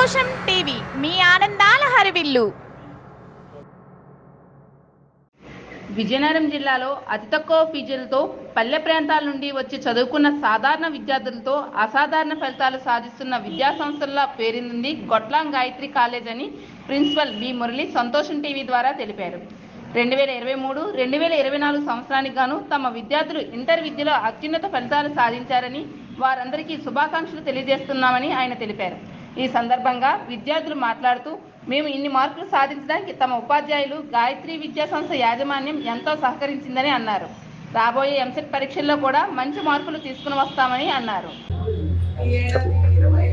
TV మీ ఆనందాల హరివిల్లు విజయనగరం జిల్లాలో అతి తక్కువ ఫీజులతో పల్లె ప్రాంతాల నుండి వచ్చి చదువుకున్న సాధారణ విద్యార్థులతో అసాధారణ ఫలితాలు సాధిస్తున్న విద్యా సంస్థల్లో పేరింది గొట్లాం గాయత్రి కాలేజ్ అని ప్రిన్సిపల్ బి మురళి సంతోషం టీవీ ద్వారా తెలిపారు. రెండు వేల ఇరవై మూడు రెండు వేల ఇరవై నాలుగు సంవత్సరానికి గాను తమ విద్యార్థులు ఇంటర్ విద్యలో అత్యున్నత ఫలితాలు సాధించారని వారందరికీ శుభాకాంక్షలు తెలియజేస్తున్నామని ఆయన తెలిపారు. ఈ సందర్భంగా విద్యార్థులు మాట్లాడుతూ మేము ఇన్ని మార్కులు సాధించడానికి తమ ఉపాధ్యాయులు గాయత్రి విద్యా సంస్థ యాజమాన్యం ఎంతో సహకరించిందని అన్నారు. రాబోయే ఎంసెట్ పరీక్షల్లో కూడా మంచి మార్కులు తీసుకుని వస్తామని అన్నారు. ఇరవై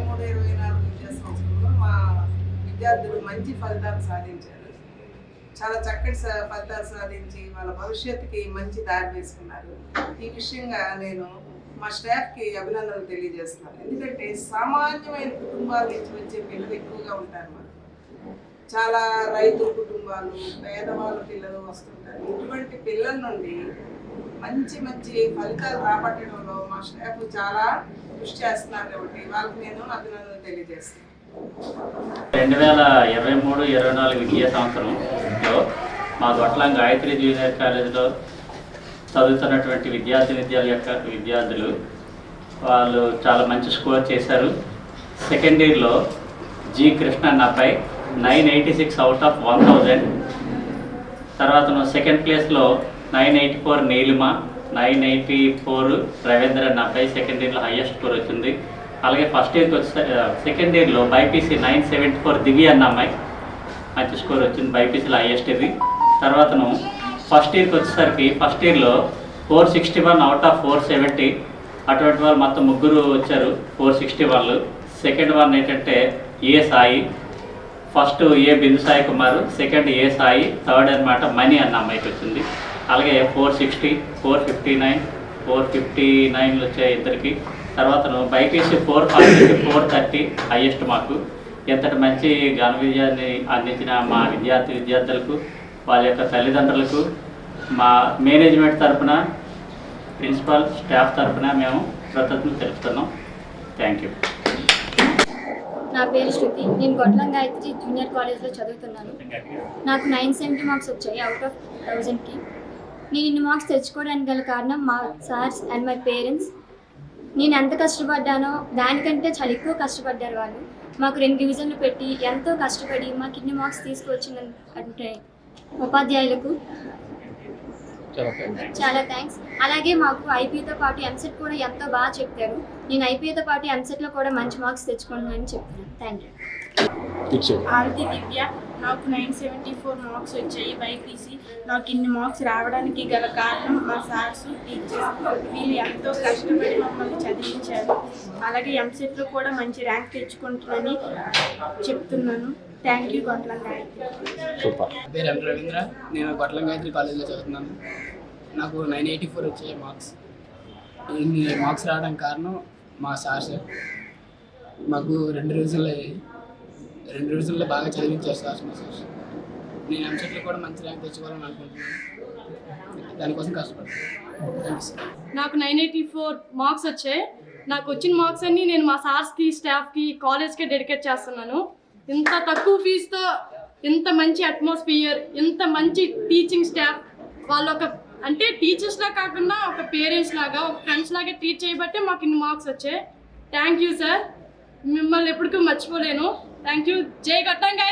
మూడు ఇరవై విద్యా మా విద్యార్థులు మంచి ఫలితాలు సాధించారు చాలా చక్కటి స- ఫలితాలు సాధించి వాళ్ళ భవిష్యత్తుకి మంచి దారి వేసుకున్నారు ఈ విషయంగా నేను మా స్టాఫ్కి అభినందనలు తెలియజేస్తున్నాను. ఎందుకంటే సామాన్యమైన కుటుంబాల నుంచి వచ్చే పిల్లలు ఎక్కువగా ఉంటారు మాకు. చాలా రైతు కుటుంబాలు పేదవాళ్ళ పిల్లలు వస్తుంటారు. ఇటువంటి పిల్లల నుండి మంచి మంచి ఫలితాలు రాబట్టడంలో మా స్టాఫ్ చాలా కృషి చేస్తున్నారు కాబట్టి వాళ్ళకి నేను అభినందనలు తెలియజేస్తున్నాను. రెండు వేల ఇరవై మూడు ఇరవై నాలుగు విద్యా సంవత్సరంలో మా గొట్లం గాయత్రి జూనియర్ కాలేజీలో చదువుతున్నటువంటి విద్యార్థి విద్యాల యొక్క విద్యార్థులు వాళ్ళు చాలా మంచి స్కోర్ చేశారు. సెకండ్ ఇయర్లో G Krishna nine eighty six out of one thousand. తర్వాత సెకండ్ ప్లేస్లో nine eighty four Neelima nine eighty four Ravindra అన్న సెకండ్ ఇయర్లో హైయెస్ట్ స్కోర్ వచ్చింది. అలాగే ఫస్ట్ ఇయర్కి వచ్చే సెకండ్ ఇయర్లో BiPC nine seventy four Divya అన్న అమ్మాయి మంచి స్కోర్ వచ్చింది బైపీసీలో హైయెస్ట్ ఇది. తర్వాతను ఫస్ట్ ఇయర్కి వచ్చేసరికి ఫస్ట్ ఇయర్లో four sixty one out of four seventy. అటువంటి వాళ్ళు మొత్తం ముగ్గురు వచ్చారు ఫోర్ సిక్స్టీ వాళ్ళు సెకండ్ వన్ ఏంటంటే A Sai. First A Bindu Sai Kumar second A Sai third అన్నమాట మనీ అన్న అమ్మాయికి వచ్చింది. అలాగే four sixty four fifty nine four fifty నైన్లు వచ్చాయి ఇద్దరికి. తర్వాత BiPC four forty four thirty highest మాకు ఎంతటి మంచి ఘన విజయాన్ని అందించిన మా విద్యార్థి విద్యార్థులకు వాళ్ళ యొక్క తల్లిదండ్రులకు మా మేనేజ్మెంట్ తరపున ప్రిన్సిపాల్ స్టాఫ్ తరఫున మేము కృతజ్ఞతలు తెలుపుతున్నాం. Thank you. నా పేరు శృతి. నేను గొట్లం గాయత్రి జూనియర్ కాలేజ్లో చదువుతున్నాను. నాకు నైన్ సెవెంటీ మార్క్స్ వచ్చాయి అవుట్ ఆఫ్ థౌజండ్కి నేను ఇన్ని మార్క్స్ తెచ్చుకోవడానికి గల కారణం మా సార్స్ అండ్ మై పేరెంట్స్. నేను ఎంత కష్టపడ్డానో దానికంటే చాలా ఎక్కువ కష్టపడ్డారు వాళ్ళు. మాకు రెండు డివిజన్లు పెట్టి ఎంతో కష్టపడి మాకు ఇన్ని మార్క్స్ తీసుకొచ్చిన అంటే ఉపాధ్యాయులకు చాలా థ్యాంక్స్ అలాగే మాకు ఐపీతో పాటు ఎంసెట్ కూడా ఎంతో బాగా చెప్పారు. నేను ఐపీతో పాటు ఎంసెట్లో కూడా మంచి మార్క్స్ తెచ్చుకున్నానని చెప్తున్నాను థ్యాంక్ యూ. ఆరతి దివ్య నాకు నైన్ సెవెంటీ ఫోర్ మార్క్స్ వచ్చాయి బైపీసీ నాకు ఇన్ని మార్క్స్ రావడానికి గల కారణం మా సార్స్ టీచర్స్. వీళ్ళు ఎంతో కష్టపడి మమ్మల్ని చదివించారు. అలాగే ఎంసెట్లో కూడా మంచి ర్యాంక్ తెచ్చుకుంటున్నానని చెప్తున్నాను. Thank you Gontlam Gayathri. పేరు ఎం రవీంద్ర. నేను గొట్లం గాయత్రి కాలేజీలో చదువుతున్నాను. నాకు నైన్ ఎయిటీ ఫోర్ వచ్చాయి మార్క్స్. ఇన్ని మార్క్స్ రావడానికి కారణం మా సార్ సార్. మాకు రెండు రోజుల్లో రెండు రోజుల్లో బాగా చదివించారు సార్ మా సార్. నేను ఎంసెట్లో కూడా మంచి ర్యాంక్ తెచ్చుకోవాలని అనుకుంటున్నాను. దానికోసం కష్టపడతాను నాకు నైన్ ఎయిటీ ఫోర్ మార్క్స్ వచ్చాయి. నాకు వచ్చిన మార్క్స్ అన్ని నేను మా సార్స్కి స్టాఫ్కి కాలేజ్కి డెడికేట్ చేస్తున్నాను. ఇంత తక్కువ ఫీజుతో ఇంత మంచి అట్మాస్ఫియర్ ఇంత మంచి టీచింగ్ స్టాఫ్ వాళ్ళ ఒక అంటే టీచర్స్లా కాకుండా ఒక పేరెంట్స్ లాగా ఒక ఫ్రెండ్స్ లాగా ట్రీట్ చేయబట్టే మాకు ఇన్ని మార్క్స్ వచ్చాయి. థ్యాంక్ యూ సార్ మిమ్మల్ని ఎప్పటికీ మర్చిపోలేను. థ్యాంక్ యూ జై గట్టంగా